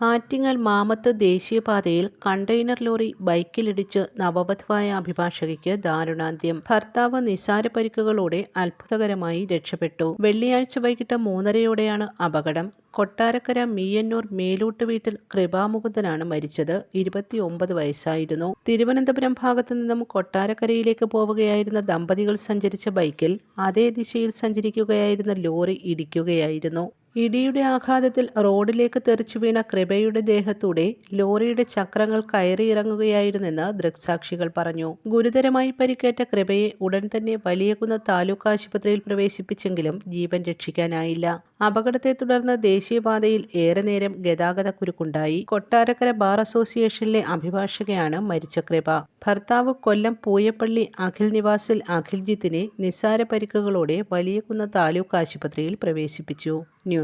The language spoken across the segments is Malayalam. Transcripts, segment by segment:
ആറ്റിങ്ങൽ മാമത്ത് ദേശീയപാതയിൽ കണ്ടെയ്നർ ലോറി ബൈക്കിലിടിച്ച് നവബധവായ അഭിഭാഷകയ്ക്ക് ദാരുണാന്ത്യം. ഭർത്താവ് നിസാര പരിക്കുകളോടെ അത്ഭുതകരമായി രക്ഷപ്പെട്ടു. വെള്ളിയാഴ്ച വൈകിട്ട് മൂന്നരയോടെയാണ് അപകടം. കൊട്ടാരക്കര മീയന്നൂർ മേലൂട്ട് വീട്ടിൽ കൃപാമുകുന്ദനാണ് മരിച്ചത്. ഇരുപത്തിയൊമ്പത് വയസ്സായിരുന്നു. തിരുവനന്തപുരം ഭാഗത്തു നിന്നും കൊട്ടാരക്കരയിലേക്ക് പോവുകയായിരുന്ന ദമ്പതികൾ സഞ്ചരിച്ച ബൈക്കിൽ അതേ ദിശയിൽ സഞ്ചരിക്കുകയായിരുന്ന ലോറി ഇടിക്കുകയായിരുന്നു. ഇടിയുടെ ആഘാതത്തിൽ റോഡിലേക്ക് തെറിച്ചു വീണ കൃപയുടെ ദേഹത്തൂടെ ലോറിയുടെ ചക്രങ്ങൾ കയറിയിറങ്ങുകയായിരുന്നെന്ന് ദൃക്സാക്ഷികൾ പറഞ്ഞു. ഗുരുതരമായി പരിക്കേറ്റ കൃപയെ ഉടൻ തന്നെ വലിയകുന്ന താലൂക്ക് ആശുപത്രിയിൽ പ്രവേശിപ്പിച്ചെങ്കിലും ജീവൻ രക്ഷിക്കാനായില്ല. അപകടത്തെ തുടർന്ന് ദേശീയപാതയിൽ ഏറെ നേരം ഗതാഗത കുരുക്കുണ്ടായി. കൊട്ടാരക്കര ബാർ അസോസിയേഷനിലെ അഭിഭാഷകയാണ് മരിച്ച കൃപ. ഭർത്താവ് കൊല്ലം പൂയപ്പള്ളി അഖിൽ നിവാസിൽ അഖിൽജിത്തിനെ നിസ്സാര പരിക്കുകളോടെ വലിയകുന്ന താലൂക്ക് ആശുപത്രിയിൽ പ്രവേശിപ്പിച്ചു. News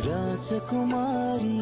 Rajakumari.